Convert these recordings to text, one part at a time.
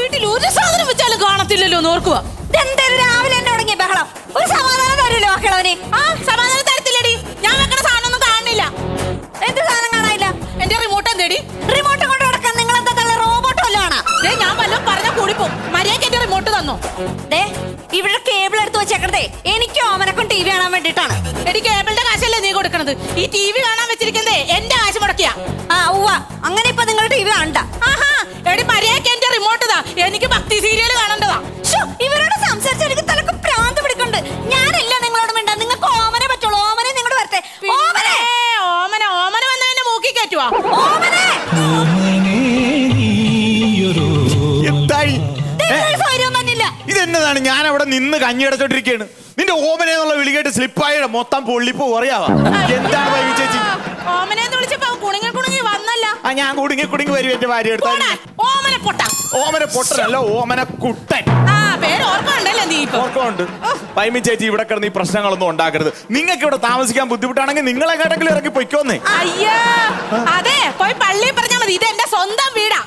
വീട്ടിൽ ഒരു സാധനം വെച്ചാലും കാണത്തില്ലല്ലോ നോർക്കുക ഇതെന്തൊരു രാവിലെ തന്നെ തുടങ്ങിയ ബഹളം. ഒരു സമാധാനം തരില്ലോ മക്കളവന്. ആ സമാധാനം തരത്തില്ലടി. ഞാൻ വെക്കണ സാധനം ഒന്നും കാണുന്നില്ല. എന്ത് സാധനം കാണാനില്ല? എന്റെ റിമോട്ട് എന്തേടി? റിമോട്ട് കൊണ്ട് നടക്കാൻ നിങ്ങൾ എന്താ തള്ള റോബോട്ട് വല്ലതും ദേ ഞാൻ വല്ലതും പറഞ്ഞ കൂടിപ്പോ മര്യാദയ്ക്ക് എന്റെ റിമോട്ട് തന്നോ? ദേ ഇവിടെ കേബിൾ എടുത്ത് വെച്ചേക്കണതേ. എനിക്ക് ഓമനക്കും ടി വി കാണാൻ വേണ്ടിട്ടാണ് എടി കേബിളിന്റെ കാശല്ലേ നീ കൊടുക്കണത്? ഈ ടി വി കാണാൻ വെച്ചിരിക്കുന്നതേ എന്റെ കാശ് മുടക്കിയാ. ആ ഉവ്വ. അങ്ങനെ ഇപ്പൊ നിങ്ങൾ ടി വി കാണണ്ട. ആഹാ എനിക്ക് ഭക്തി സീരിയൽ കാണേണ്ടതാ. ഇവരോട് സംസാരിച്ച എനിക്ക് തലക്ക് പ്രാന്ത് പിടിക്കുന്നുണ്ട്. ഞാനല്ല നിങ്ങളോട് മിണ്ടാ. നിങ്ങൾക്ക് ഓമനെ പറ്റുള്ളൂ. ഓമനെ നിങ്ങളുടെ വരട്ടെ. ഓമനെ! ഓമനെ ഓമന വന്ന എന്നെ മൂക്കി കയറ്റുവാ. ഓമനെ! എന്തായി? ഇതെന്നതാണ്? ഞാൻ അവിടെ നിന്ന് കഞ്ഞി അടച്ചോണ്ടിരിക്കുകയാണ് നിന്റെ ഓമനെ എന്നുള്ള വിളികേട്ട് സ്ലിപ്പായ മൊത്തം പൊള്ളിപ്പോ കുറയാവാ. എന്താണ് വൈവി ചേച്ചി? ഓമനെ വിളിച്ചപ്പോ കുണുങ്ങി കുണുങ്ങി വന്നല്ല. ആ ഞാൻ കുടുങ്ങി കുടുങ്ങി വരും എന്റെ ഭാര്യ എടുത്തോ ഓമന പൊട്ട. ഓമന പൊട്ടനല്ല ഓമന കുട്ടൻ. നീ പൈമി ചേച്ചി ഇവിടെ കിടന്ന് ഈ പ്രശ്നങ്ങളൊന്നും ഉണ്ടാക്കരുത്. നിങ്ങൾക്ക് ഇവിടെ താമസിക്കാൻ ബുദ്ധിമുട്ടാണെങ്കിൽ നിങ്ങളെ കേട്ടെങ്കിലും ഇറങ്ങി പൊയ്ക്കോന്നേ. അയ്യോ അതെ പോയി പള്ളി പറഞ്ഞാൽ മതി. ഇത് എന്റെ സ്വന്തം വീടാ.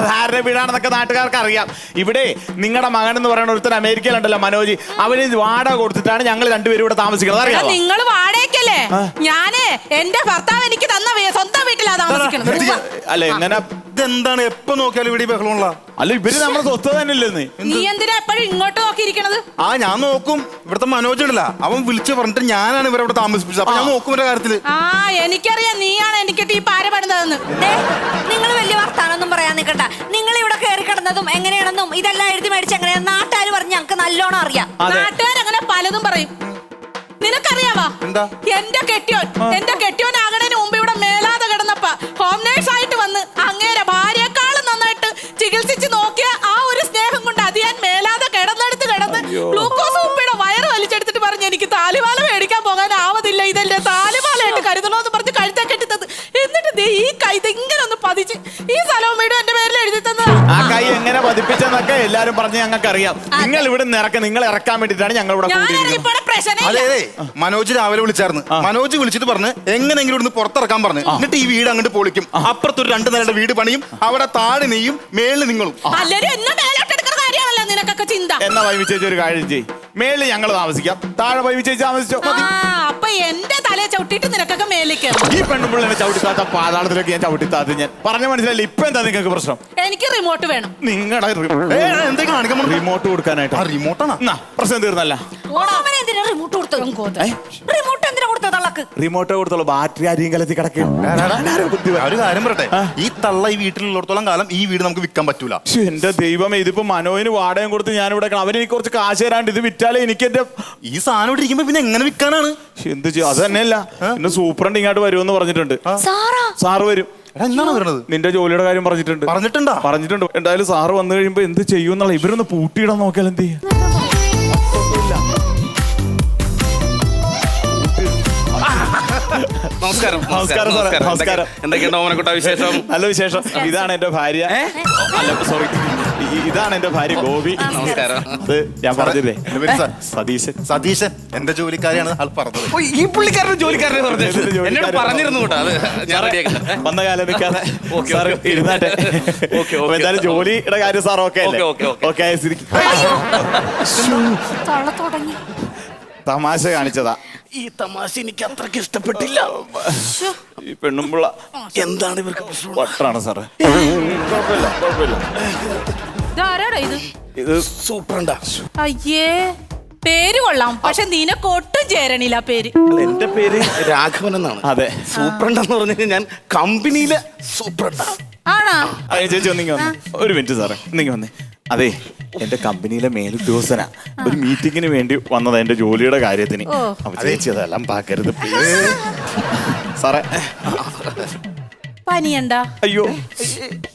അതാരുടെ വീടാണെന്നൊക്കെ നാട്ടുകാർക്ക് അറിയാം. ഇവിടെ നിങ്ങളുടെ മകൻ എന്ന് പറയുന്ന ഒരുത്തൻ അമേരിക്കയിലുണ്ടല്ലോ മനോജി. അവന് വാടക കൊടുത്തിട്ടാണ് ഞങ്ങൾ രണ്ടുപേരും ഇവിടെ താമസിക്കുന്നത്. അറിയാം നിങ്ങൾ വാടകയ്ക്കല്ലേ? ഞാൻ എന്റെ ഭർത്താവ് എനിക്ക് തന്ന സ്വന്തം വീട്ടിലാ താമസിക്കുന്നത്. അല്ല എങ്ങനെ? ഇതെന്താണ്? എപ്പോ നോക്കിയാലും ഇവിടെ ബഹളമുള്ള? അല്ല ഇവർ നമ്മുടെ സ്വത്ത് തന്നെ ഇല്ലെന്ന് നീ എന്തിനാ എപ്പോഴും ഇങ്ങോട്ട് നോക്കിയിരിക്കണത്? ആ ഞാൻ നോക്കും. ഇവിടുത്തെ മനോജ് ഉണ്ടല്ല. അവൻ വിളിച്ചു പറഞ്ഞിട്ട് ഞാനാണ് ഇവരെ ഇവിടെ താമസിപ്പിച്ചത്. അപ്പൊ ഞാൻ നോക്കും ഇവരുടെ കാര്യത്തിൽ. ആ എനിക്കറിയാം നീയാണ് എനിക്കിട്ട് ഈ പാര പെടുന്നതെന്ന് നിങ്ങൾ വലിയ വർത്താനൊന്നും പറയാൻ നിൽക്കണ്ട. നിങ്ങൾ ഇവിടെ കയറി കിടന്നതും എങ്ങനെയാണെന്നും ഇതെല്ലാം എഴുതി മേടിച്ച് എങ്ങനെയാ നാട്ടുകാർ പറഞ്ഞ് ഞങ്ങൾക്ക് നല്ലോണം അറിയാം. അതെ. നാട്ടുകാരങ്ങനെ പലതും പറയും. നിനക്കറിയാവാ? എന്താ? എന്റെ കെട്ടിയോൻ എന്റെ കെട്ടിയോൻ ആകണേന് മുമ്പ് ഇവിടെ മേലാതെ കിടന്നപ്പ ഹോം നേഴ്സ് ആയിട്ട് വന്ന് അങ്ങേരെ ഭാര്യയെക്കാളും നന്നായിട്ട് ചികിത്സിച്ച് നോക്കിയ ഗ്ലൂക്കോസ് ഉപ്പിയുടെ വയറ് വലിച്ചെടുത്തിട്ട് പറഞ്ഞു എനിക്ക് താലിമാല മേടിക്കാൻ പോകാൻ ആവതില്ല ഇതെന്റെ താലിമാലയായിട്ട് കരുതണമെന്ന് പറഞ്ഞ് കഴുത്തെ കെട്ടിത്തത്. എന്നിട്ട് ദേ ഈ കൈ ഇങ്ങനെ ഒന്ന് പതിച്ച് ഈ സ്ഥലവും വീടും എന്റെ പേരിൽ എഴുതി തന്നതാ. ആ കൈ എങ്ങനെ പതിപ്പിച്ചെന്നൊക്കെ എല്ലാരും പറഞ്ഞ് ഞങ്ങൾക്ക് അറിയാം നിങ്ങൾ ഇവിടെ നിന്ന് ഇറക്കം നിങ്ങൾ ഇറക്കാൻ വേണ്ടിട്ടാണ് ഞങ്ങൾ ഇവിടെ കൂടിയിരിക്കുന്നത് പ്രശ്നമില്ല. അതെ അതെ. മനോജ് രാവിലെ വിളിച്ചായിരുന്നു. മനോജ് വിളിച്ചിട്ട് പറഞ്ഞ് എങ്ങനെയെങ്കിലും ഇവിടുന്ന് പുറത്തിറക്കാൻ പറഞ്ഞു. എന്നിട്ട് ഈ വീട് അങ്ങോട്ട് പൊളിക്കും. അപ്പുറത്തൊരു രണ്ട് നിലയുടെ വീട് പണിയും അവിടെ താഴെ നെയ്യും മേളിൽ നിങ്ങളും. എല്ലാരും എന്നെ കാര്യമാണല്ലോ നിനക്കൊക്കെ ചിന്ത. എന്നാ വൈവി ചേച്ചി ഒരു കാര്യം ചെയ് മേളിൽ ഞങ്ങൾ താമസിക്കാം. താഴെ വൈവി ചേച്ചി താമസിച്ചോ? ആ അപ്പൊ എന്റെ തലയെ ചവിട്ടിട്ട് നിനക്കൊക്കെ മേലേക്ക് ഈ പെണ്ണുമ്പിള്ളനെ ചവിട്ടിത്താത്ത പാതാളത്തിലൊക്കെ ഞാൻ ചവിട്ടിത്താത്ത ഞാൻ. പറഞ്ഞ മനസ്സിലായില്ല? ഇപ്പൊ എന്താ നിങ്ങൾക്ക് പ്രശ്നം? എനിക്ക് റിമോട്ട് വേണം. നിങ്ങളുടെ ഏ എന്താ കാണിക്കാൻ റിമോട്ട് കൊടുക്കാനായിട്ട്. ആ റിമോട്ടാണ് എന്നാ പ്രശ്നം തീർന്നല്ല. ഓമന എന്തിനാ റിമോട്ട് കൊടുത്തോ. റിമോട്ട് എന്തിനാ കൊടുത്തത് തള്ളക്ക്? റിമോട്ട് കൊടുത്തുള്ള ബാറ്ററി ആരെയും കലത്തി കിടക്കും. ഒരു കാര്യം പറട്ടെ ഈ തള്ള ഈ വീട്ടിലുള്ളിടത്തോളം കാലം ഈ വീട് നമുക്ക് വിൽക്കാൻ പറ്റൂല. ശ്ശെ, എന്റെ ദൈവമേ ഇതിപ്പോ മനോവിന് വാടകം കൊടുത്ത് ഞാൻ ഇവിടെ അവന് എനിക്ക് കുറച്ച് കാശ് തരാണ്ട് ഇത് വിറ്റാലേ എനിക്ക് എന്റെ ഈ സാധനം ഇവിടെ ഇരിക്കുമ്പോ പിന്നെ എങ്ങനെ വിൽക്കാനാണ്? ശ്ശെ, എന്ത് ചെയ്യും? അത് തന്നെയല്ല. എന്റെ സൂപ്രണ്ട് ഇങ്ങോട്ട് വരുമെന്ന് പറഞ്ഞിട്ടുണ്ട്. സാറാ? സാറ് വരും. എടാ എന്താണ് വരണത് നിന്റെ ജോലിയുടെ കാര്യം പറഞ്ഞിട്ടുണ്ട്. പറഞ്ഞിട്ടുണ്ടാ? പറഞ്ഞിട്ടുണ്ട്. എന്തായാലും സാറ് വന്നു കഴിയുമ്പോ എന്ത് ചെയ്യും എന്നുള്ള ഇവരൊന്ന് പൂട്ടിയിടാൻ നോക്കിയാൽ എന്ത് ചെയ്യും? നമസ്കാരം നമസ്കാരം സാറേ, നമസ്കാരം. എന്തൊക്കെയുണ്ട് ഓമനക്കുട്ട വിശേഷം? നല്ല വിശേഷം. ഇതാണ് എന്റെ ഭാര്യ. അല്ല സോറി ഇതാണ് എന്റെ ഭാര്യ ഗോപി. നമസ്കാരം. അത് ഞാൻ പറഞ്ഞില്ലേ? എന്റെ പേര് സതീശൻ. സതീശൻ. എന്റെ ജോലിക്കാരിയാണ് ആൾ പറഞ്ഞത്. ഈ പുള്ളിക്കാരന്റെ ജോലിക്കാരനെ പറഞ്ഞത്. എന്നോട് പറഞ്ഞിരുന്നു കേട്ടോ അത്. ഞാൻ വന്ന കാലം നിൽക്കാതെ ഓക്കേ, സാർ ഇരുന്നാട്ടെ. എന്തായാലും ജോലിയുടെ കാര്യം സാർ ഓക്കെ അല്ലേ? Okay, okay, okay. ആയ സ്ഥിതിക്ക് തുടങ്ങി. തമാശ കാണിച്ചതാ. ഈ തമാശ എനിക്ക് അത്രയ്ക്ക് ഇഷ്ടപ്പെട്ടില്ല. ഈ പെണ്ണുമ്പുള്ള. എന്താണ് ഇവർക്ക് പ്രശ്നം? വട്ടാണ് സാറ്. കുഴപ്പമില്ല കുഴപ്പമില്ല. ഇതാരാടാ ഇത്? ഇത് സൂപ്രണ്ടാ. അയ്യേ പേര് കൊള്ളാം. പക്ഷെ നിനക്ക് ഒട്ടും ചേരണില്ല ആ പേര്. അല്ല, എന്റെ പേര് രാഘവൻ എന്നാണ്. അതെ. സൂപ്രണ്ട് എന്ന് പറഞ്ഞു ഞാൻ കമ്പനിയിലെ സൂപ്രണ്ടാ. ആണാ? അയ്യ ചേച്ചി ഒന്നിങ്ങി വന്നേ. ഒരു മിനിറ്റ് സാറേ ഒന്നിങ്ങി വന്നേ. അതെ എന്റെ കമ്പനിയിലെ മേലുദ്യോഗസ്ഥനാ. ഒരു മീറ്റിങ്ങിന് വേണ്ടി വന്നത് എന്റെ ജോലിയുടെ കാര്യത്തിന്. ഓ. അപ്പൊ ചേച്ചി അതെല്ലാം പാക്കരുത് please. സാറേ. പനിയുണ്ടാ? അയ്യോ.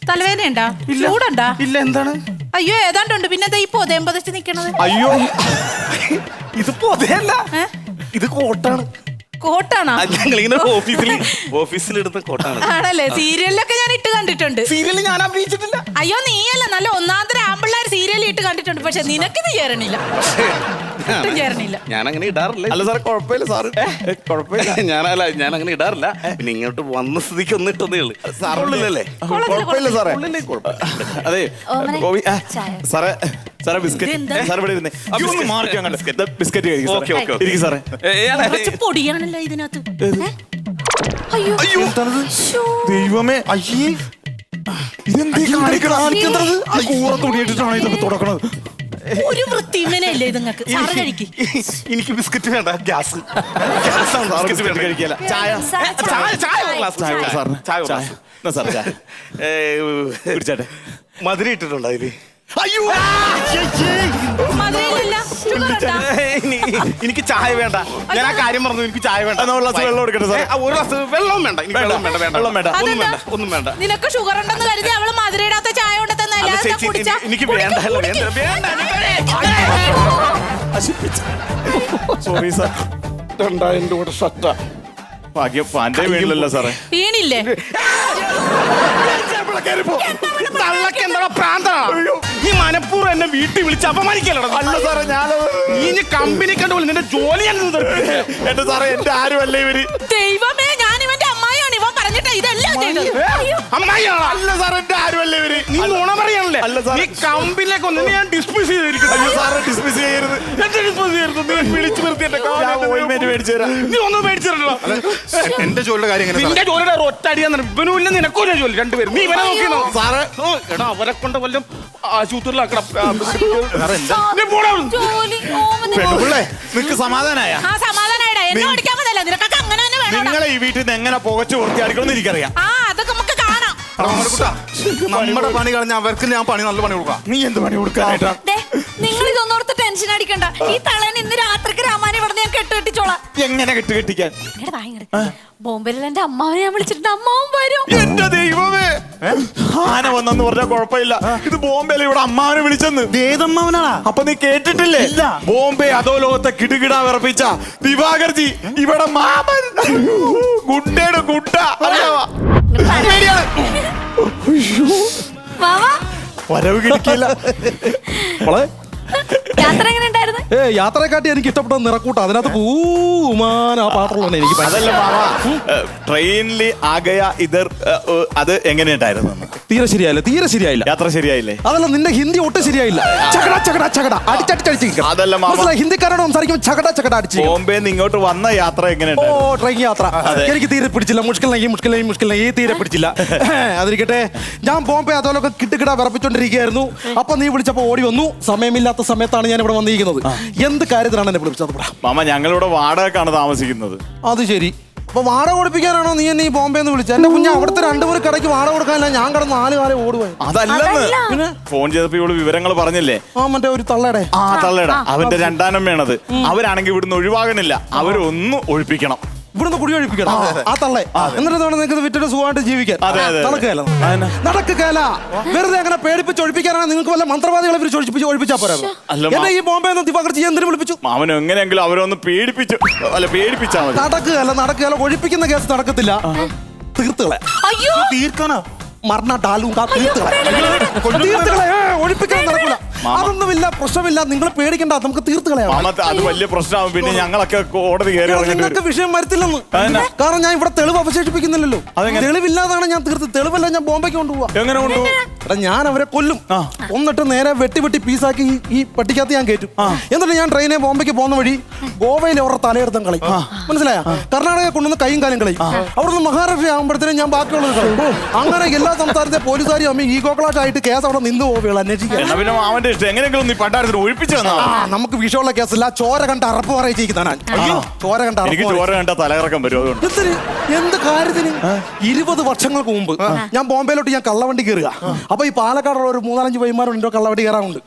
തലവേദനയുണ്ടാ? ചൂടുണ്ടാ? ഇല്ല എന്താണ്? അയ്യോ ഏതാണ്ടുണ്ട്? പിന്നെ ദേ ഇപ്പൊ ഉദയം പതിച്ച് നിക്കണത്. അയ്യോ. ഇത് പൊതയല്ല. ഏ? ഇത് കോട്ടാണ്. കോട്ടാണാ? ഞങ്ങളിങ്ങനെ ഓഫീസിൽ ഓഫീസിൽ ഇടുന്ന കോട്ടാണ്. ആണല്ലേ? സീരിയലിലൊക്കെ ഞാൻ ഇട്ട് കണ്ടിട്ടുണ്ട്. സീരിയൽ ഞാൻ അഭിനയിച്ചിട്ടില്ല. അയ്യോ നീയല്ല. നല്ല ഒന്നാന്തര കണ്ടിട്ടുണ്ട് പക്ഷെ നിനക്കിത് ചേരണില്ല ഒട്ടും ചേരണില്ല ഞാൻ അങ്ങനെ ഇടാറില്ല. അല്ല സാറേ കുഴപ്പമില്ല സാറ്. ഏ, കുഴപ്പമില്ല. ഞാനല്ല ഞാൻ അങ്ങനെ ഇടാറില്ല. പിന്നെ ഇങ്ങോട്ട് വന്ന സ്ഥിതിക്ക് ഒന്ന് ഇട്ടതേ ഉള്ളു. സാറുള്ളില്ലല്ലേ കുഴപ്പമില്ല സാറേ. അതെ. ഗോവി ഗോപി ആ, സാറേ സാറേ ബിസ്ക്കറ്റ്? സാർ ഇവിടെ ഇരുന്നേ. ആ, ബിസ്ക്കറ്റ്. കണ്ട ബിസ്ക്കറ്റ്. കഴിക്കും ഓക്കേ ഓക്കെ ഓക്കെ ഇരിക്കും സാറേ. കുറച്ച് പൊടിയാണല്ലോ ഇതിനകത്ത്. അയ്യോ. അയ്യോ. ദൈവമേ അയ്യേ. കൂറ തുണിയിട്ടിട്ടാണ് ഇതൊക്കെ തുടക്കണത്. ഒരു വൃത്തിമേനല്ലേ ഇതുങ്ങൾക്ക്? സാറ് കഴിക്ക്. എനിക്ക് ബിസ്ക്കറ്റ് വേണ്ട ഗ്യാസ്. ഗ്യാസ് ആണ് ബിസ്ക്കറ്റ് ബിസ്ക്കറ്റ് ചായ, ചായ, ചായ. ചായ ഒരു ഗ്ലാസ് ചായ. കൊടുക്ക് ചായ ചായ. ഗ്ലാസ്. ചായ. ഏ, കുടിച്ചാട്ടെ. മധുരം ഇട്ടിട്ടുണ്ടോ അതിൽ അയ്യോ! മധുരയിലില്ല ഷുഗർ ഉണ്ടോ എനിക്ക് ചായ വേണ്ട. ഞാൻ ആ കാര്യം പറഞ്ഞു എനിക്ക് ചായ വേണ്ട. എന്നാ ഒരു ഗ്ലാസ് വെള്ളം എടുക്കട്ടെ സാർ? ആ, ഒരു ഗ്ലാസ് വെള്ളം വേണ്ട. എനിക്ക് വെള്ളം വേണ്ട വേണ്ട. വെള്ളം വേണ്ട. ഒന്നും വേണ്ട ഒന്നും വേണ്ട. നിനക്ക് ഷുഗർ ഉണ്ടെന്ന് കരുതി അവൾ മധുരയിടാത്ത ചായ കൊണ്ട് തന്നെ അല്ല അല്ലാതെ ചേച്ചി കുടിച്ചാ. എനിക്ക് എനിക്ക് വേണ്ട അല്ല വേണ്ട വേണ്ട സോറി സാർ രണ്ടായിരം രൂപയുടെ ഷർട്ടാ. ഭാഗ്യം പാന്റെ വീണില്ലല്ലോ സാറേ. വീണില്ലേ? തള്ളക്ക് എന്താ പ്രാന്താണ് ഈ മനപ്പൂർവം എന്നെ വീട്ടിൽ വിളിച്ച് അപമാനിക്കലോ അല്ല സാറേ ഞാൻ നീ ഇനി കമ്പനി കണ്ടുപോലെ നിന്റെ ജോലി ഞാൻ. എന്റെ സാറേ എന്റെ ആരുമല്ല ഇവർ. ദൈവമേ ഞാൻ ഇവന്റെ അമ്മായിയാണ്. ഇവൻ പറഞ്ഞിട്ടാ ഇതെല്ലാം ചെയ്തത്. അമ്മായിയാണോ? അല്ല സാറേ എന്റെ ആരുമല്ല ഇവർ. നീ നുണ പറയാനല്ലേ? അല്ല സാർ. നീ കമ്പനിയിലേക്ക് ഒന്ന് ഞാൻ ഡിസ്മിസ് ചെയ്തിരിക്കുന്നു. സാറേ ഡിസ്മിസ് ചെയ്യരുത്. എന്റെ ജോലിയുടെ കാര്യം എങ്ങനെ നിന്റെ ജോലിയുടെ ഒറ്റ അടിയാന്ന് ഇവനും ഇല്ല നിനക്കും ഇല്ല ജോലി. രണ്ടുപേരും. നീ ഇവനെ നോക്കിയോ സാറേ. എടാ അവരെ കൊണ്ട് വല്ലതും ആശുപത്രിയിലാക്കണം സാർ, പോടാ അവിടുന്ന്. ജോലി ഓമനെ പെണ്ണുപിള്ളേ നിനക്ക് സമാധാനായ? ആ സമാധാനായിടാ. എന്നെ നീ- ഓടിക്കാൻ മതിയല്ല നിനക്കൊക്കെ അങ്ങനെ തന്നെ വേണം നിങ്ങളെ ഈ വീട്ടിൽ നിന്ന് എങ്ങനെ പുകച്ചു എന്ന് എനിക്കറിയാം. ആ അതൊക്കെ നമുക്ക് കാണാം. നമ്മുടെ പണി കളഞ്ഞ അവർക്ക് ഞാൻ പണി നല്ല പണി കൊടുക്കാം. നീ എന്ത് പണി കൊടുക്കാനായിട്ടാ? ദേ, നിങ്ങൾ ഇതൊന്നോർത്ത് ടെൻഷൻ അടിക്കണ്ട. ഈ തളൻ ഇന്ന് രാത്രിക്ക് രാമാനെ ഇവിടെ ഞാൻ കെട്ട് കെട്ടിച്ചോളാം. എങ്ങനെ കെട്ട് കെട്ടിക്കാൻ? ഇങ്ങട് വാ, ഇങ്ങട്. ബോംബെയിൽ എന്റെ അമ്മാവനെ ഞാൻ വിളിച്ചിട്ടുണ്ട്. അമ്മാവും വരും. എന്റെ ദൈവമേ. ആന വന്നെന്ന് പറഞ്ഞാൽ കുഴപ്പമില്ല. ഇത് ബോംബെയിൽ ഇവിടെ അമ്മാവനെ വിളിച്ചെന്ന്. ഏതമ്മാവനാ അപ്പൊ നീ കേട്ടിട്ടില്ലേ? ബോംബെ അതോ ലോകത്തെ കിടുകിട വിറപ്പിച്ച ദിവാകർജി. ഇവിടെ മാമൻ. ഗുണ്ടയുടെ ഗുണ്ട. വരവ് കിടക്കില്ല യാത്ര എങ്ങനെ ഉണ്ടായിരുന്നു? ഏ യാത്രയെക്കാട്ടി എനിക്ക് ഇഷ്ടപ്പെട്ട നിറക്കൂട്ട. അതിനകത്ത് പൂമാന ആ പാത്രമാണ് എനിക്ക് ഭയങ്കര- അതല്ല മാമ ട്രെയിനിൽ ആകയ ഇതർ അത് എങ്ങനെയുണ്ടായിരുന്നു? തീരെ ശരിയായില്ല തീരെ ശരിയായില്ല. യാത്ര ശരിയായില്ലേ? അതല്ല നിന്റെ ഹിന്ദി ഒട്ടും ശരിയായില്ല. ചകട ചകട ചകട. അടിച്ചടിച്ചടിച്ച് അതല്ല മാമ. മനസ്സിലായി? ഹിന്ദിക്കാരോട് സംസാരിക്കും ചകട ചകട അടിച്ച് ബോംബെ നിന്ന് ഇങ്ങോട്ട് വന്ന യാത്ര ഓ ട്രെയിൻ യാത്ര. എനിക്ക് തീരെ പിടിച്ചില്ല. മുഷ്കലായി മുഷ്കലായി മുഷ്കലായി തീരെ പിടിച്ചില്ല. അതിരിക്കട്ടെ. ഞാൻ ബോംബെ അതോലൊക്കെ കിട്ടുകിട വിറപ്പിച്ചോണ്ടിരിക്കുകയായിരുന്നു. അപ്പൊ നീ വിളിച്ചപ്പോ ഓടി വന്നു. സമയമില്ലാത്ത സമയത്താണ് ഞാൻ ഇവിടെ വന്നിരിക്കുന്നത് എന്ത് കാര്യത്തിനാണ് എന്നെ വിളിച്ചത് മാമ ഞങ്ങളിവിടെ വാടകക്കാണ് താമസിക്കുന്നത്. അത് ശരി. അപ്പൊ വാട കൊടുപ്പിക്കാനാണോ നീ എന്നെ ഈ ബോംബെ എന്ന് വിളിച്ചത്? എന്റെ കുഞ്ഞ അവിടുത്തെ രണ്ടുപേർ കടയ്ക്ക് വാട കൊടുക്കാനില്ല ഞാൻ കടന്ന് നാല് കാലം ഓടുവായി അതല്ലെന്ന്. അതല്ല. ഫോൺ ചെയ്തപ്പോ ഇവൾ വിവരങ്ങൾ പറഞ്ഞില്ലേ? ആ മറ്റേ ഒരു തള്ളയുടെ. ആ തള്ളയുടെ. അവന്റെ രണ്ടാനം വേണത് അവരാണെങ്കിൽ ഇവിടുന്ന് ഒഴിവാകണില്ല. അവരൊന്നും ഒഴിപ്പിക്കണം. ഇവിടുന്ന് കുടി ഒഴിപ്പിക്കണം. ആ തള്ളെ. എന്നിട്ട് നിങ്ങൾക്ക് വിറ്റിട്ട് സുഖമായിട്ട് ജീവിക്കാൻ. നടക്കുകയല്ല. നടക്കുകയല്ല വെറുതെ അങ്ങനെ പേടിപ്പിച്ച് ഒഴിപ്പിക്കാനാണ് നിങ്ങൾക്ക് വല്ല മന്ത്രവാദികളെ വിളിച്ച് ഒഴിപ്പിച്ച് ഒഴിപ്പിച്ചാ പോരാ? എന്നെ ഈ ബോംബെ ഒന്ന് ദിവാകർജി എന്തിനു വിളിപ്പിച്ചു? മാമൻ എങ്ങനെയെങ്കിലും അവരൊന്ന് പേടിപ്പിച്ചു അല്ല പേടിപ്പിച്ചാ നടക്കുകയല്ല നടക്കുകയല്ല. ഒഴിപ്പിക്കുന്ന കേസ് നടക്കത്തില്ല. തീർത്തുകളെ. അയ്യോ. തീർക്കണോ മരണ ഡാലും തീർത്തുകളെ. ഒഴിപ്പിക്കാൻ നടക്കില്ല അതൊന്നുമില്ല പ്രശ്നമില്ല. നിങ്ങൾ പേടിക്കണ്ട നമുക്ക് തീർത്ത് കളയാം. അത് വലിയ പ്രശ്നമാകും പിന്നെ ഞങ്ങളൊക്കെ കോടതി കയറി ഇറങ്ങേണ്ടി നിങ്ങൾക്ക് വരും വിഷയം വരത്തില്ലെന്ന്. അതെന്നാ? കാരണം ഞാൻ ഇവിടെ തെളിവ് അവശേഷിപ്പിക്കുന്നില്ലല്ലോ. അതെങ്ങനെ? തെളിവില്ലാതാണ് ഞാൻ തീർത്ത്? തെളിവല്ല ഞാൻ ബോംബെക്ക് കൊണ്ടുപോവാ. എങ്ങനെ കൊണ്ടുപോകും? എടാ ഞാൻ അവരെ കൊല്ലും. ഒന്നിട്ട് നേരെ വെട്ടി വെട്ടി പീസാക്കി ഈ- പട്ടിക്കകത്ത് ഞാൻ കയറ്റും. എന്നിട്ട് ഞാൻ ട്രെയിനെ ബോംബെക്ക് പോകുന്ന വഴി ഗോവയിൽ അവരുടെ തലയെടുത്തും കളി മനസ്സിലായ? കർണാടക കൊണ്ടുവന്ന് കൈയും കാലും കളി അവിടുന്ന് മഹാരാഷ്ട്ര ആകുമ്പോഴത്തേനും ഞാൻ ബാക്കിയുള്ളത് കളയും. അങ്ങനെ എല്ലാ സംസ്ഥാനത്തെ പോലീസുകാരും അമ്മ ഈഗോ ക്ലാഷ് ആയിട്ട് കേസ് അവിടെ നിന്ന് പോവുകയുള്ളൂ അന്വേഷിക്കാൻ നമുക്ക് വിഷയമുള്ള കേസല്ല. ചോര കണ്ട അറപ്പ് പറയിച്ചിരിക്കുന്നതാണ് ചോര കണ്ട ചോര കണ്ട തലകറക്കം വരും എന്ത് കാര്യത്തിന്? ഇരുപത് വർഷങ്ങൾക്ക് മുമ്പ് ഞാൻ ബോംബെയിലോട്ട് ഞാൻ കള്ളവണ്ടി കയറുക. അപ്പൊ ഈ പാലക്കാടുള്ള ഒരു മൂന്നാലഞ്ച് വൈമാരുണ്ടോ കള്ളവടി കയറാറുണ്ട്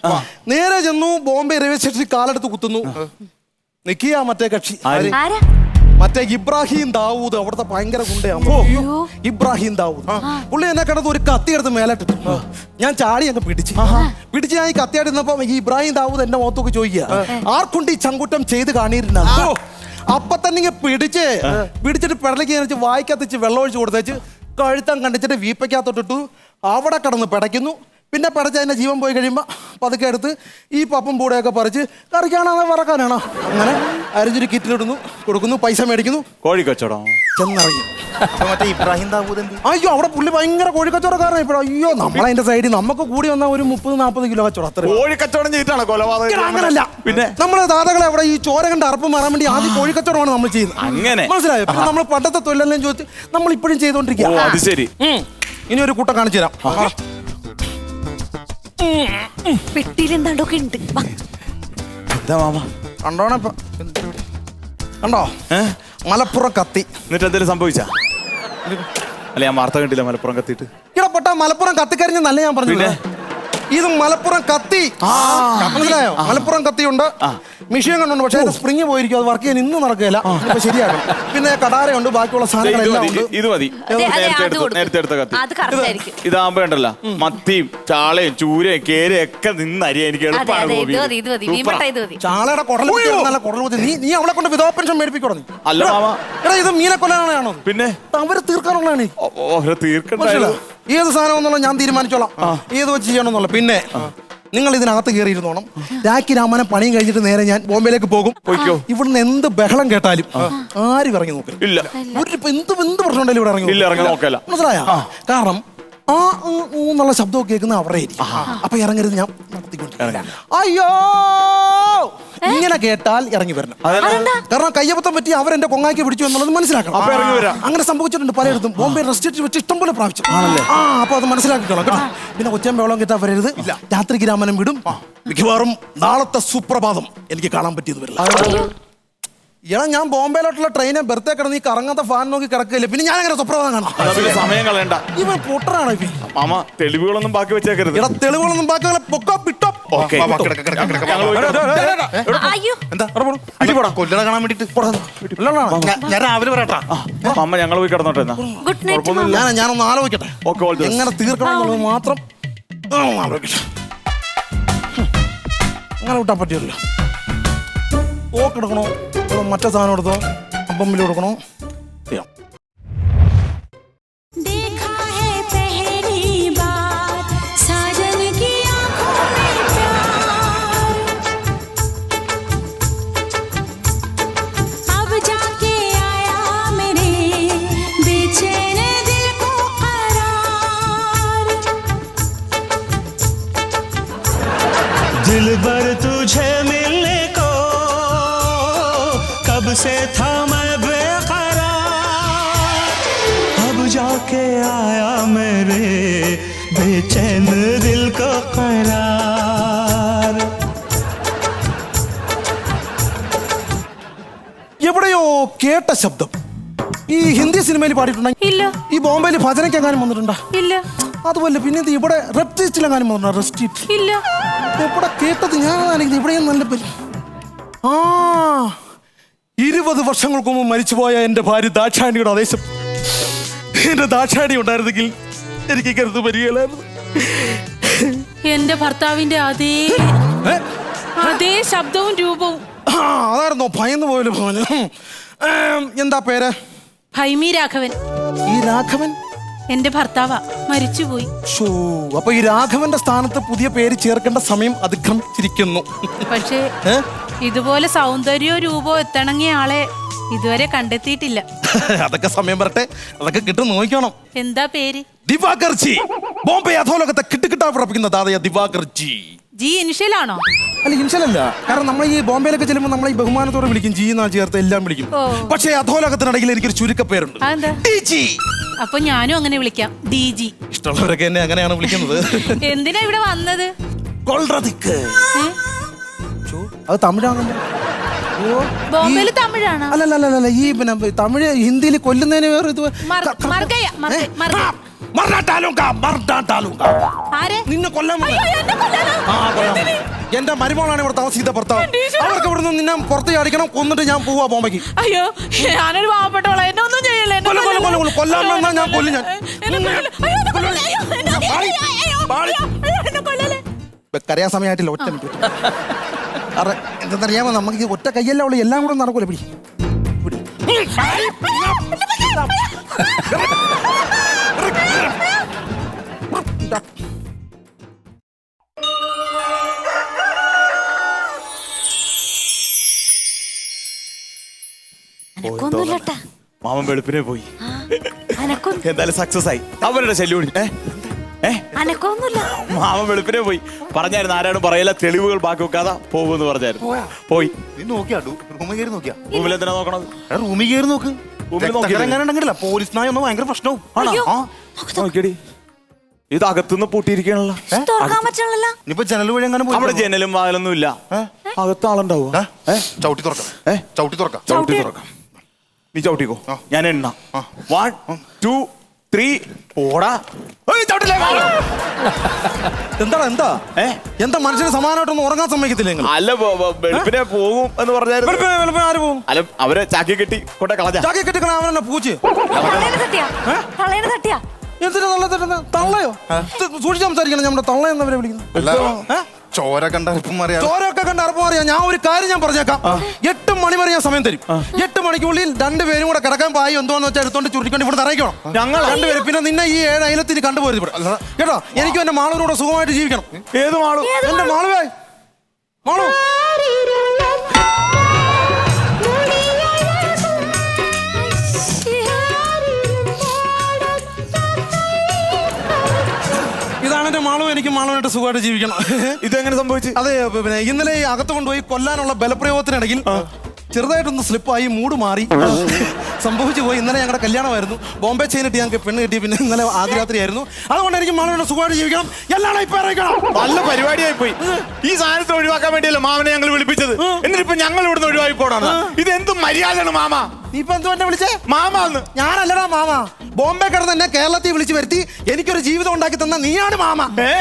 നേരെ ചെന്നു ബോംബെ റെയിൽവേ സ്റ്റേഷനിൽ കാലെടുത്ത് കുത്തുന്നു. നിക്കിയ മറ്റേ കക്ഷി. ആര്? മറ്റേ ഇബ്രാഹിം ദാവൂദ്. അവിടുത്തെ ഭയങ്കര ഗുണ്ടയാണ് ഇബ്രാഹിം ദാവൂദ്. പുള്ളി എന്നെ കണ്ടത് ഒരു കത്തി എടുത്ത് മേലിട്ടിട്ട്. ഞാൻ ചാടി അങ്ങ് പിടിച്ചു. പിടിച്ച് ഞാൻ ഈ കത്തിയായിട്ട് നിന്നപ്പോ ഈ ഇബ്രാഹിം ദാവൂദ് എന്റെ മുഖത്തൊക്കെ ചോദിക്കുക ആർക്കുണ്ട് ഈ ചങ്കുറ്റം ചെയ്ത് കാണിയിരുന്ന അപ്പൊ തന്നെ ഇങ്ങനെ പിടിച്ച് പിടിച്ചിട്ട് പെടലേക്ക് വായിക്കത്തിച്ച് വെള്ളം ഒഴിച്ച് കൊടുത്തേച്ച് കഴുത്തം കണ്ടിച്ചിട്ട് വീപ്പയ്ക്കകത്തോട്ടിട്ടു. അവിടെ കിടന്ന് പിടയ്ക്കുന്നു. പിന്നെ പിടച്ച് അതിന്റെ ജീവൻ പോയി കഴിയുമ്പോൾ പതുക്കെ എടുത്ത് ഈ പപ്പും പൂടെയൊക്കെ പറിച്ച് കറിക്കാണോ അതോ വറക്കാനാണോ? അങ്ങനെ അരിഞ്ഞൊരു കിറ്റിലിടുന്നു കൊടുക്കുന്നു പൈസ മേടിക്കുന്നു. കോഴിക്കച്ചോടോ ചെന്നറിയും അപ്പൊ മറ്റേ ഇബ്രാഹിം ദാവൂദ് എന്ത് അയ്യോ അവിടെ പുള്ളി ഭയങ്കര കോഴിക്കച്ചവടക്കാരനാണ് ഇപ്പോൾ അയ്യോ നമ്മളതിന്റെ സൈഡിൽ നമുക്ക് കൂടി വന്ന ഒരു മുപ്പത് നാൽപ്പത് കിലോ കച്ചവടം അത്ര കോഴിക്കച്ചവടം ചെയ്തിട്ടാണ് കൊലപാതകം അങ്ങനല്ല. പിന്നെ? നമ്മുടെ ദാതകളെ അവിടെ ഈ ചോര കണ്ട് അറപ്പ് മാറാൻ വേണ്ടി ആദ്യം കോഴിക്കച്ചവടമാണ് നമ്മൾ ചെയ്യുന്നത്. അങ്ങനെ. മനസ്സിലായോ? നമ്മൾ പണ്ടത്തെ തൊഴിലെല്ലാം ചോദിച്ച് നമ്മൾ ഇപ്പോഴും ചെയ്തോണ്ടിരിക്കുക. ശരി. ഇനി ഒരു കൂട്ടം കാണിച്ചു തരാം. പെട്ടിയിൽ എന്താണ്ടൊക്കെ ഉണ്ട്? വാ. എന്താ മാമ? കണ്ടോണ ഇപ്പൊ. കണ്ടോ? ഏ? മലപ്പുറം കത്തി. എന്നിട്ട് എന്തെങ്കിലും സംഭവിച്ചാ? അല്ല ഞാൻ വാർത്ത കണ്ടില്ല മലപ്പുറം കത്തിയിട്ട്. ഇവിടെ പൊട്ട മലപ്പുറം കത്തിക്കരിഞ്ഞെന്നല്ല ഞാൻ പറഞ്ഞില്ലേ പിന്നെ? ഇത് മലപ്പുറം കത്തി. മനസ്സിലായോ? മലപ്പുറം കത്തിയുണ്ട്. മിഷീൻ കണ്ടുണ്ട് പക്ഷേ അതിന്റെ സ്പ്രിങ് പോയിരിക്കും. അത് വർക്ക് ചെയ്യാൻ ഇന്ന് നടക്കുകയില്ല. ഇപ്പൊ ശരിയാകും. പിന്നെ കടാരയുണ്ട്. ബാക്കിയുള്ള സാധനങ്ങൾ സാധനങ്ങളെല്ലാം ഉണ്ട്. ഇത് മതി. അതെ, അതെ, നേരത്തെ അത് എടുത്ത നേരത്തെ എടുത്ത കത്തി. അത്. ഇതാകുമ്പോ ഉണ്ടല്ലോ മത്തിയും ചാളയും ചൂരയും കേരയും ഒക്കെ നിന്നരിയ എനിക്ക് അതെ എളുപ്പമാണ് ഗോപി. ചാളയുടെ കുടൽ നല്ല കുടൽ കുത്തി. നീ നീ അവളെ കൊണ്ട് വിധവ പെൻഷൻ മേടിപ്പിക്കണം നീ. അല്ല മാമ. എടാ ഇത് മീനെ കൊല്ലാനാണോ? പിന്നെ? അവർ തീർക്കാനുള്ളതാണ്. ഈ. ഏത് സാധനം എന്നുള്ള ഞാൻ തീരുമാനിച്ചോളാം. ഏത് വെച്ച് ചെയ്യണം എന്നുള്ള പിന്നെ നിങ്ങൾ ഇതിനകത്ത് കയറി ഇരുന്നോണം രാഖി രാമനെ പണിയും കഴിഞ്ഞിട്ട് നേരെ ഞാൻ ബോംബെയിലേക്ക് പോകും. ഇവിടുന്ന് എന്ത് ബഹളം കേട്ടാലും ആരും ഇറങ്ങി നോക്കില്ല ഇല്ല. ഒരു എന്ത് എന്ത് പ്രശ്നം ഉണ്ടെങ്കിലും ഇവിടെ ഇറങ്ങി. മനസ്സിലായോ? കാരണം ആ എന്നുള്ള ശബ്ദമൊക്കെ കേൾക്കുന്ന അവരുടെ ആയിരിക്കും അപ്പൊ ഇറങ്ങരുത് ഞാൻ നടത്തിക്കൊണ്ടിരിക്കുകയാണ്. അയ്യോ! ഇങ്ങനെ കേട്ടാൽ ഇറങ്ങി വരണം. കാരണം കയ്യബത്തം പറ്റി അവരെന്റെ കൊങ്ങാക്കി പിടിച്ചു എന്നുള്ളത് മനസ്സിലാക്കണം. അപ്പൊ ഇറങ്ങി വരാം. അങ്ങനെ സംഭവിച്ചിട്ടുണ്ട് പലയിടത്തും. ബോംബെ റെസ്റ്റിറ്റ് വെച്ച് ഇഷ്ടം പോലെ പ്രാപിച്ചു. ആ അപ്പൊ അത് മനസ്സിലാക്കിക്കോളാം കേട്ടോ. പിന്നെ ഒച്ചയും വെള്ളം കിട്ടാൻ വരരുത്. രാത്രിക്ക് രാമനം വിടും. മിക്കവാറും നാളത്തെ സുപ്രഭാതം എനിക്ക് കാണാൻ പറ്റിയത് വരില്ല. എടാ ഞാൻ ബോംബെയിലോട്ടുള്ള ട്രെയിനെ ബെർത്തേ കിടന്ന് ഈ കറങ്ങാത്ത ഫാൻ നോക്കി കിടക്കില്ല? പിന്നെ ഞാൻ അങ്ങനെ സുപ്രഭാതം കാണാം. എന്നാ പിന്നെ സമയം കളയണ്ട. ഇവൻ പൊട്ടറാണ് മാമ തെളിവുകളൊന്നും ബാക്കി വെച്ചേക്കരുത്. എടാ തെളിവുകളൊന്നും ബാക്കി പൊക്കോ പിട്ടോ. ഓക്കേ. വാ, വാ, കിടക്ക്, കിടക്ക്, കിടക്ക്, വാ, ഞങ്ങൾ വാ. പോയിട്ട് ആ, അയ്യോ. എന്താ? കൊല്ലണ കാണാൻ വേണ്ടിട്ട് ഞാൻ- ഞാൻ രാവിലെ വരാട്ടാ. അമ്മ ഞങ്ങൾ പോയി കിടന്നോട്ടെ എന്നാ. ഗുഡ് നൈറ്റ് കുഴപ്പമൊന്നുമില്ല. ഞാൻ ഞാനൊന്ന് ആലോചിക്കട്ടെ. Okay all the best. എങ്ങനെ തീർക്കണം എന്നുള്ളത് മാത്രം ആ, ഒന്ന് ആലോചിക്കട്ടെ അങ്ങനെ വിട്ടാൻ പറ്റിയല്ലോ. ഓക്കെടുക്കണോ എടുക്കണോ? മറ്റേ സാധനം എടുത്തോ? അപ്പം കൊടുക്കണോ? ശബ്ദം. ഈ ഹിന്ദി സിനിമയിൽ പാടിയിട്ടുണ്ടെങ്കിൽ ഇല്ല. ഈ ബോംബെയിൽ ഭജനയ്ക്ക് എങ്ങാനും വന്നിട്ടുണ്ടോ? ഇല്ല. അതുപോലെ പിന്നെ ഇത് ഇവിടെ റെപ്റ്റീസ്റ്റിൽ എങ്ങാനും വന്നിട്ടുണ്ടോ? റെസ്റ്റീറ്റ് ഇല്ല. ഇവിടെ കേട്ടത് ഞാനാണെങ്കിൽ ഇവിടെയും നല്ല പേര്. ആ ഇരുപത് വർഷങ്ങൾക്ക് മുമ്പ് മരിച്ചുപോയ എന്റെ ഭാര്യ ദാക്ഷാണിയുടെ ആദേശം എന്റെ ദാക്ഷാണി ഉണ്ടായിരുന്നെങ്കിൽ എനിക്ക് കരുത് വരികയില്ലായിരുന്നു. എന്റെ ഭർത്താവിന്റെ അതേ ഏ? അതേ ശബ്ദവും രൂപവും. ആ, അതായിരുന്നോ? ഭയന്ന് പോയല്ലോ എന്താ പേര്? ഭൈമി രാഘവൻ. ഈ രാഘവൻ? എന്റെ ഭർത്താവാ. മരിച്ചുപോയി. ഷോ അപ്പൊ ഈ രാഘവന്റെ സ്ഥാനത്ത് പുതിയ പേര് ചേർക്കേണ്ട സമയം അതിക്രമിച്ചിരിക്കുന്നു. പക്ഷേ ഇതുപോലെ സൗന്ദര്യ രൂപോ എത്തണങ്ങിയ ആളെ ഇതുവരെ കണ്ടെത്തിയിട്ടില്ല. അതൊക്കെ സമയം വരട്ടെ. അതൊക്കെ കിട്ടും നോക്കണം എന്താ പേര്? ദിവാകർജി. ബോംബെ അധോലോകത്തെ കിട്ടുകിട്ടാ വിറപ്പിക്കുന്ന ദാതയ ദിവാകർജി. ജി ഇനിഷ്യലാണോ? അല്ല ഇൻഷലല്ല കാരണം നമ്മൾ ഈ ബോംബെയിലൊക്കെ ചെല്ലുമ്പോൾ നമ്മൾ ഈ ബഹുമാനത്തോടെ വിളിക്കും. ജി എന്നാ ചേർത്ത് എല്ലാം വിളിക്കും. ഓ. പക്ഷേ അധോലോകത്തിനിടയിൽ എനിക്കൊരു ചുരുക്കപ്പേരുണ്ട്. അതെന്താ? ഡിജി. അപ്പൊ ഞാനും അങ്ങനെ വിളിക്കാം. D G. ഇഷ്ടമുള്ളവരൊക്കെ എന്നെ അങ്ങനെയാണ് വിളിക്കുന്നത്. എന്തിനാ ഇവിടെ വന്നത്? കൊൾറതിക്ക്. ചോ, അത് ഈ- തമിഴാണോ? അല്ലല്ല അല്ല, അല്ല ഈ പിന്നെ തമിഴ് ഹിന്ദിയിൽ കൊല്ലുന്നതിന് വേറെ ഇത് മർ- ക- ക- മർഗയ, മർഗ. ആ, മർഡാട്ടാലുങ്ക, മർഡാട്ടാലുങ്ക. ആരെ നിന്നെ കൊല്ലാൻ വന്നതാ. അയ്യോ, എന്നെ കൊല്ലാനോ? ആ, വന്നതാ. എന്റെ മരുമോളാണ് ഇവിടെ താമസിക്കുന്ന ഭർത്താവ് എന്റെ ഈശ്വരാ. അവർക്ക് ഇവിടെ നിന്ന് നിന്നെ പുറത്ത് ചാടിക്കണം കൊന്നിട്ട് ഞാൻ പോവാ ബോംബെക്ക് അയ്യോ ഞാനൊരു പാവപ്പെട്ടവളെ എന്നെ ഒന്നും ചെയ്യില്ല എന്നെ കൊല്ലും, കൊല്ലും, കൊല്ലും, കൊല്ലും. കൊല്ലാൻ വന്നാ ഞാൻ കൊല്ല കൊല്ലും ഞാൻ. എന്നെ കൊല്ലല്ലേ? അയ്യോ, എന്നെ കൊല്ലല്ലേ? അയ്യോ, എന്നെ-. അയ്യോ. അയ്യോ, അയ്യോ, എന്നെ കൊല്ലല്ലേ? കരയാൻ സമയമായിട്ടില്ല ഒറ്റ മിനിറ്റ് അറ എന്തെന്നറിയാമോ നമുക്ക് ഈ ഒറ്റ കയ്യല്ല ഉള്ളു എല്ലാം കൂടെ നടക്കൂല പിടി അനക്കൊന്നുമില്ലട്ടാ മാമൻ വെളുപ്പിനെ പോയി. അനക്കൊന്നും എന്തായാലും സക്സസ് ആയി. അവരുടെ ശല്യം അനക്കൊന്നുമില്ല. മാമൻ വെളുപ്പിനെ പോയി. പറഞ്ഞായിരുന്നു ആരാണ് പറയില്ല തെളിവുകൾ ബാക്കി വെക്കാതെ പോകുമെന്ന് പറഞ്ഞായിരുന്നു. പോയി? നീ നോക്കിയാണ്ടു റൂമിൽ കയറി നോക്കിയാ. റൂമിൽ എന്തിനാ നോക്കണത്? റൂമിൽ കയറി നോക്ക്. റൂമിൽ നോക്കിയില്ലേ? പോലീസ് നായ ഒന്ന് ഭയങ്കര പ്രശ്നവും. അയ്യോ. ആ. നോക്കിയടി. ഇത് അകത്തുനിന്ന് പൂട്ടിയിരിക്കണല്ലോ തുറക്കാൻ പറ്റണല്ലോ ഇനിയിപ്പോ ജനൽ വഴി എങ്ങനെ അവിടെ ജനലും വാതിലൊന്നും ഇല്ല. അകത്ത് ആളുണ്ടാവോ ഏ? ചവിട്ടി തുറക്കാം. ഏ? ചവിട്ടി തുറക്കാം. ചവിട്ടി. തുറക്കാം. നീ ചവിട്ടിക്കോ. ആ. ഞാൻ എണ്ണ. വൺ ടു ത്രീ ഓടാ ചവിട്ടില്ലേ, എന്താ? ഏ? എന്താ മനുഷ്യന് സമാനമായിട്ടൊന്നും ഉറങ്ങാൻ സമ്മതിക്കത്തില്ല നിങ്ങൾ അല്ല ബ- ബ- വെളുപ്പിനെ പോകും എന്ന് പറഞ്ഞായിരുന്നു. വെളുപ്പിനെ വെളുപ്പിനെ ആര് പോകും? അല്ല അവരെ ചാക്കി കെട്ടി കൊണ്ട കളഞ്ഞ. ചാക്കി കെട്ടിക്കണ അവനെന്നെ പൂച്ച്? തള്ളേനെ തട്ടിയാ? തള്ളേനെ തട്ടിയാ? എന്തിനാ തള്ള തട്ടുന്നത് തള്ളയോ? ഇത് സൂക്ഷിച്ച് സംസാരിക്കണം നമ്മുടെ തള്ള എന്നവരെ വിളിക്കുന്നു അല്ല, ചോര കണ്ട ഇപ്പം അറിയാം ചോരൊക്കെ കണ്ട അറപ്പം അറിയാം ഞാൻ ഒരു കാര്യം ഞാൻ പറഞ്ഞേക്കാം. എട്ട് മണി വരെ ഞാൻ സമയം തരും. എട്ട് മണിക്കുള്ളിൽ രണ്ടുപേരും കൂടെ കിടക്കാൻ പായി എന്തോന്ന് വെച്ചാൽ എടുത്തോണ്ട് ചുരുക്കൊണ്ട് ഇവിടെ ഇറക്കണം ഞങ്ങൾ രണ്ടുപേരും. പിന്നെ നിന്നെ ഈ ഏഴ് അയലത്തിൽ കണ്ടുപോരുത് ഇവിടെ. കേട്ടോ? എനിക്കും എന്റെ മാളൂരോടെ സുഖമായിട്ട് ജീവിക്കണം. ഏത് മാളു? എന്റെ മാളുവേ? മാളു? എന്റെ മാളവും എനിക്ക് മാളുമായിട്ട് സുഖമായിട്ട് ജീവിക്കണം. ഇതെങ്ങനെ സംഭവിച്ചു? അതെ പിന്നെ ഇന്നലെ ഈ അകത്ത് കൊണ്ടുപോയി കൊല്ലാനുള്ള ബലപ്രയോഗത്തിനിടയിൽ ചെറുതായിട്ടൊന്ന് സ്ലിപ്പായി മൂട് മാറി. സംഭവിച്ചു പോയി. ഇന്നലെ ഞങ്ങളുടെ കല്യാണമായിരുന്നു. ബോംബെ ചെയിനിട്ട് ഞങ്ങൾക്ക് പെണ്ണ് കിട്ടി. പിന്നെ ഇന്നലെ ആദ്യ രാത്രിയായിരുന്നു അതുകൊണ്ട് എനിക്ക് മാളുവിനെ സുഖമായിട്ട് ജീവിക്കണം. എല്ലാം ഇപ്പൊ നല്ല പരിപാടിയായി പോയി ഈ സാധനത്തെ ഒഴിവാക്കാൻ വേണ്ടിയല്ലേ മാമനെ ഞങ്ങൾ വിളിപ്പിച്ചത്? എന്നിട്ട് ഇപ്പൊ ഞങ്ങൾ ഇവിടുന്ന് ഒഴിവായി പോണാണ് ഇത് എന്ത് മര്യാദയാണ് മാമ? നീ ഇപ്പൊ വിളിച്ചേ? മാമാന്ന്. ഞാനല്ലടാ മാമ. ബോംബെ കടന്ന് എന്നെ കേരളത്തിൽ വിളിച്ചു വരുത്തി എനിക്കൊരു ജീവിതം ഉണ്ടാക്കി തന്ന നീയാണ് മാമ. ഏ?